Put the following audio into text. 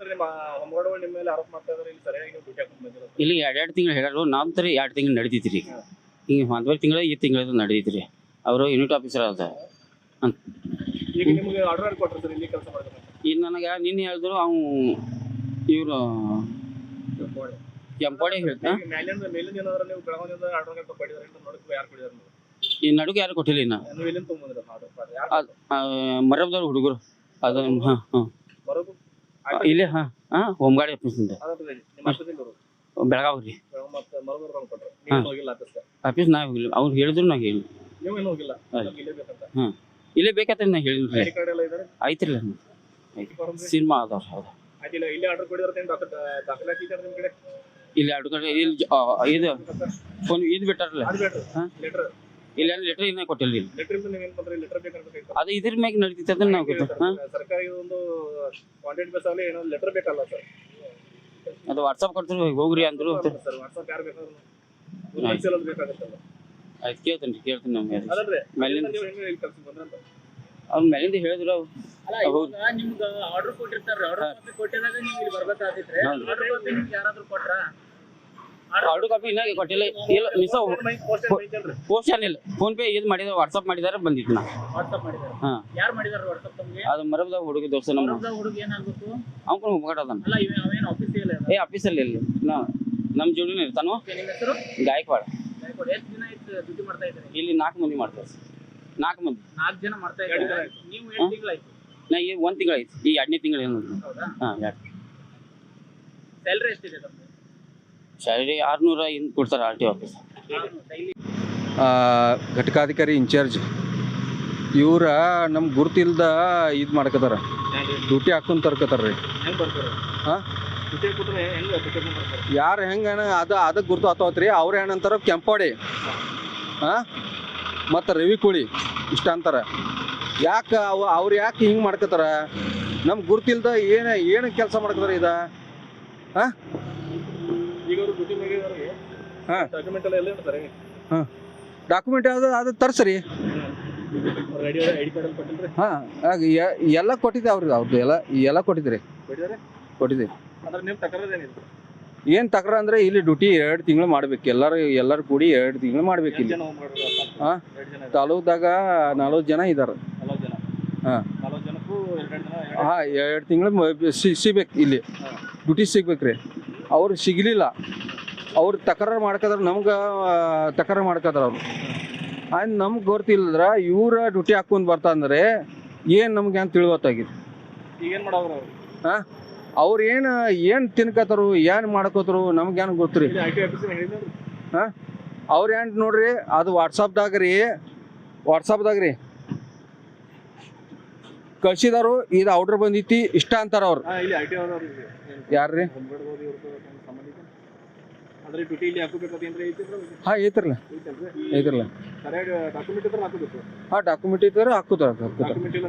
ಏನಂತಾರೆ ನಿಮ್ಮ ಹೊಂಬಾಡಗಳು ನಿಮ್ಮ ಮೇಲೆ ಆರೋಪ ಮಾಡ್ತಾ ಇದಾರೆ ಇಲ್ಲಿ ಸರಿಯಾಗಿ ನೀವು ದುಡ್ಡು ಹಾಕೊಂಡು ಬಂದಿಲ್ಲ ಇಲ್ಲಿ ಎರಡೆರಡು ತಿಂಗಳು ಹೇಳಲು ನಮ್ಮ ತರ ಎರಡು ತಿಂಗಳು ನಡೀತೈತಿ ರೀ ಹಿಂಗೆ ಒಂದುವರೆ ತಿಂಗಳು ಈ ತಿಂಗಳದು ನಡೀತ್ರಿ ರೀ ಅವರು ಯೂನಿಟ್ ಆಫೀಸರ್ ಅದ ಈಗ ನಿಮ್ಗೆ ಆರ್ಡರ್ ಕೊಟ್ಟರು ಸರ್ ಇಲ್ಲಿ ಕೆಲಸ ಈಗ ನನಗೆ ನಿನ್ನೆ ಹೇಳಿದ್ರು ಅವ್ನು ಇವರು ಕೆಂಪಾಡಿ ಹೇಳ್ತಾ ಈಗ ಮೇಲಿಂದ ಮೇಲಿಂದ ಏನಾದ್ರು ನೀವು ಬೆಳಗಾವಿಯಿಂದ ಆರ್ಡರ್ ಅಂತ ಪಡಿದಾರೆ ಅಂತ ನೋಡಕ್ಕೆ ಯಾರು ಕೊಡಿದಾರೆ ನೀವು ಈ ನಡುಗೆ ಯಾರು ಕೊಟ್ಟಿಲ್ಲ ಇನ್ನ. ನೀವು ಎಲ್ಲಿಂದ ಮರಬ್ದವ್ರು ಹುಡುಗರು. ಅದು ಹಾಂ ಹಾಂ. ಇಲ್ಲೇ ಹಾ. ಹೋಮ್ ಹೋಮ್ಗಾಡಿ ಆಫೀಸಿಂದ. ಬೆಳಗಾವಿ ರೀ. ಮತ್ತೆ ಮರದವ್ರು ತಂದು ಕೊಟ್ಟರು ಹೋಗಿಲ್ಲ ಆಫೀಸ್ ನಾವು ಹೋಗಿಲ್ಲ. ಅವ್ರು ಹೇಳಿದ್ರು ನಾ ಹೇಳಿ ಹಾಂ. ಇಲ್ಲೇ ಬೇಕಂತ? ನಾ ಹೇಳಿಲ್ಲ ಐತ್ರಿ ಸಿನಿಮಾ ಅದಾವ ಹೌದು ಇಲ್ಲಿ ಆರ್ಡರ್ ಕಡೆ ಇಲ್ಲಿ ಇದು ಫೋನ್ ಇದು ಬಿಟ್ಟಾರಲ್ಲ. ಹಾ? ಇಲ್ಲಿ ಲೆಟರ್ ಇನ್ನೂ ಕೊಟ್ಟಿಲ್ಲ ಇಲ್ಲಿ ಲೆಟರ್ ನೀವು ಏನು ಬಂದ್ರೆ ಲೆಟರ್ ಬೇಕಂತ ಅದು ಇದ್ರ ಮ್ಯಾಗ ನಡೀತೈತೆ ಅದನ್ನ ನಾವು ಗೊತ್ತು. ಸರ್ಕಾರಿ ಒಂದು ಕ್ವಾಂಟಿಟಿ ಬೇಸ್ ಆಗಲಿ ಏನೋ ಲೆಟರ್ ಬೇಕಲ್ಲ ಸರ್ ಅದು ವಾಟ್ಸಪ್ ಕೊಡ್ತಾರೆ ಹೋಗ್ರಿ ಅಂದ್ರು ಸರ್ ವಾಟ್ಸಪ್ ಯಾರು ಬೇಕಾದ್ರು ಬೇಕಾಗುತ್ತಲ್ಲ. ಆಯ್ತು ಕೇಳ್ತೀನಿ ರೀ ಕೇಳ್ತೀನಿ ನಮ್ಗೆ ಮೇಲಿಂದ ಅವ್ರು ಮೇಲಿಂದ ಹೇಳಿದ್ರು ನಿಮ್ಗೆ ಅಲ್ಲ ಹೌದು. ನಿಮ್ಗ ಆರ್ಡರ್ ಕೊಟ್ಟಿರ್ತಾರೆ ಆರ್ಡರ್ ಕಾಪಿ ಕೊಟ್ಟಿದಾಗ ನೀವು ಇಲ್ಲಿ ಬರ್ಬೇಕಾಗಿತ್ತು. ಆರ್ಡರ್ ಕಾಪಿ ನಿಮ್ಗೆ ಯಾರಾದ್ರೂ ಕೊಟ್ರ? ಆರ್ಡರ್ ಕಾಪಿ ಇನ್ನೂ ಕೊಟ್ಟಿಲ್ಲ. ಇಲ್ಲ ಮಿಸ್ ಪೋಸ್ಟ್ ಇಲ್ಲ. ಫೋನ್ ಪೇ ಇದು ಮಾಡಿದ ವಾಟ್ಸಪ್ ಮಾಡಿದಾರೆ ಬಂದಿತ್ತು ನಾ. ವಾಟ್ಸ್ಆಪ್ ಮಾಡಿದಾರ. ಹಾಂ. ಯಾರು ಮಾಡಿದಾರ ತಮಗೆ? ಅದು ಮರಬ್ದಾಗ ಹುಡುಗ ದೋಸ್ತ ನಮ್ಮ ಹುಡುಗ ಏನಾಗ್ಬೇಕು? ಅವ್ನು ಹೋಗ್ಬೇಡ ಅದಾನ ಅಲ್ಲ ಇವ ಅವೇನು ಆಫೀಸ್ ಇಲ್ಲ ಏ ಆಫೀಸಲ್ಲಿ ಇಲ್ಲ. ನಾ ನಮ್ಮ ಜೋಡಿನ ಇರ್ತಾನು ನಿಮ್ಮ ಹೆಸರು? ಗಾಯಕ್ವಾಡ. ಎಷ್ಟು ದಿನ ಆಯ್ತು ಡ್ಯೂಟಿ ಮಾಡ್ತಾ ಇದ್ದಾರೆ? ಇಲ್ಲಿ ನಾಲ್ಕು ಮಂದಿ ಮಾಡ್ತಾರೆ ನಾಲ್ಕು ಮಂದಿ. ನಾಲ್ಕು ಜನ ಮಾಡ್ತಾ ಇದ್ದಾರೆ. ನೀವು ಎಷ್ಟು ತಿಂಗಳಾಯ್ತು? ನಾ ಒಂದು ತಿಂಗಳಾಯ್ತು. ಈ ಎರಡನೇ ತಿಂಗಳು ಏನು. ಹೌದಾ? ಹಾಂ ಎರಡು. ಸ್ಯಾಲ್ರಿ ಎಷ್ಟಿದೆ ಸ್ಯಾಲರಿ ಆರುನೂರ ಇನ್ನು ಕೊಡ್ತಾರೆ ಆರ್ ಟಿ ಆಫೀಸ್. ಘಟಕಾಧಿಕಾರಿ ಇನ್ಚಾರ್ಜ್, ಇವ್ರ ನಮ್ಗೆ ಗುರುತಿಲ್ದ ಇದು ಮಾಡ್ಕೋತಾರ. ಡ್ಯೂಟಿ ಹಾಕೊಂಡು ತರ್ಕೋತಾರ ರೀ. ಹಾಂ? ಹಾ? ಹೆಂಗ್ ಯಾರು ಹೆಂಗೆ ಅದು ಅದಕ್ಕೆ ಗುರುತು ಹತ್ತೋತ್ರಿ, ಅವ್ರು ಏನಂತಾರ ಕೆಂಪಾಡಿ. ಹಾಂ? ಮತ್ತು ರವಿ ಕೋಳಿ, ಇಷ್ಟ ಅಂತಾರ. ಯಾಕೆ ಅವ, ಅವ್ರು ಯಾಕೆ ಹಿಂಗೆ ಮಾಡ್ಕೋತಾರ? ನಮ್ಗೆ ಗುರುತಿಲ್ದ ಏನು ಏನು ಕೆಲಸ ಮಾಡ್ಕೋತಾರ ಇದು? ಈಗ ಅವರು ಹಾಂ. ಹಾ. ಡಾಕ್ಯುಮೆಂಟ್ ಯಾವ್ದು ಅದು ಅದು ತರ್ಸ್ರಿ ಹಾಂ ಎಲ್ಲ ಕೊಟ್ಟಿದ್ದೆ ಅವ್ರಿಗೆ ಅವ್ರದ್ದು ಎಲ್ಲ ಎಲ್ಲ ಕೊಟ್ಟಿದ್ರಿ. ಕೊಟ್ಟಿದ್ದೀವಿ. ತಕರಾರು ಏನು ತಕ್ರ ಅಂದ್ರೆ ಇಲ್ಲಿ ಡ್ಯೂಟಿ ಎರಡು ತಿಂಗಳು ಮಾಡ್ಬೇಕು. ಎಲ್ಲರೂ ಎಲ್ಲರೂ ಕೂಡಿ ಎರಡು ತಿಂಗಳು ಮಾಡ್ಬೇಕು ಇಲ್ಲಿ. ಹಾ? ತಾಲೂಕ್ದಾಗ ನಲ್ವತ್ತು ಜನ ಇದ್ದಾರೆ ಹಾಂ. ಹಾಂ ಎರಡು ತಿಂಗಳು ಸಿಗ್ಬೇಕು ಇಲ್ಲಿ. ಡ್ಯೂಟಿ ಸಿಗ್ಬೇಕು ರೀ ಅವ್ರು ಸಿಗಲಿಲ್ಲ. ಅವ್ರು ತಕರಾರು ಮಾಡ್ಕೋದ್ರ ನಮ್ಗೆ ತಕರಾರು ಮಾಡ್ಕದ್ರ ಅವರು. ಆಯ್ತು ನಮ್ಗೆ ಗೊತ್ತಿಲ್ಲದ್ರ ಇವ್ರ ಡ್ಯೂಟಿ ಹಾಕೊಂಡು ಬರ್ತಾ ಅಂದ್ರೆ ಏನು ನಮ್ಗೆ ಏನು ತಿಳುವತ್ತಾಗಿದೆ ಈಗೇನು ಏನ್ ಮಾಡೋರು ಅವ್ರು? ಅವ್ರು ಏನು ಏನು ತಿನ್ಕೋತಾರು ಏನು ಮಾಡ್ಕೋತಾರು ನಮ್ಗೇನು ಏನು ಗೊತ್ತು ರೀ ಹಾಂ ಅವ್ರು. ಏನು ನೋಡ್ರಿ ಅದು ವಾಟ್ಸಪ್ದಾಗ ರೀ ವಾಟ್ಸಪ್ದಾಗ ರೀ. ಕಳ್ಸಿದಾರು ಇದು ಆರ್ಡ್ರ್ ಬಂದಿತ್ತು ಇಷ್ಟ ಅಂತಾರ ಅವ್ರು. ಹಾ ಯಾರ್ರಿ? ಅಂದ್ರೆ ಡ್ಯೂಟಿ ಇಲ್ಲಿ ಹಾಕೋಬೇಕಂತ ಏನ್ರಿ ಐತಿ ಹಾಂ ಐತ್ರಲ್ಲ ಐತಲ್ರಿ? ಐತ್ರಲ್ಲ ಡಾಕ್ಯುಮೆಂಟ್ ಇದ್ರೆ ಹಾಕೋಬೇಕು. ಹಾಂ ಡಾಕ್ಯುಮೆಂಟ್ ಇದ್ರೆ ಹಾಕುತ್ತಾರ ಹಾಕುತ್ತಾರ ಡಾಕ್ಯುಮೆಂಟ್ ಇಲ್ಲ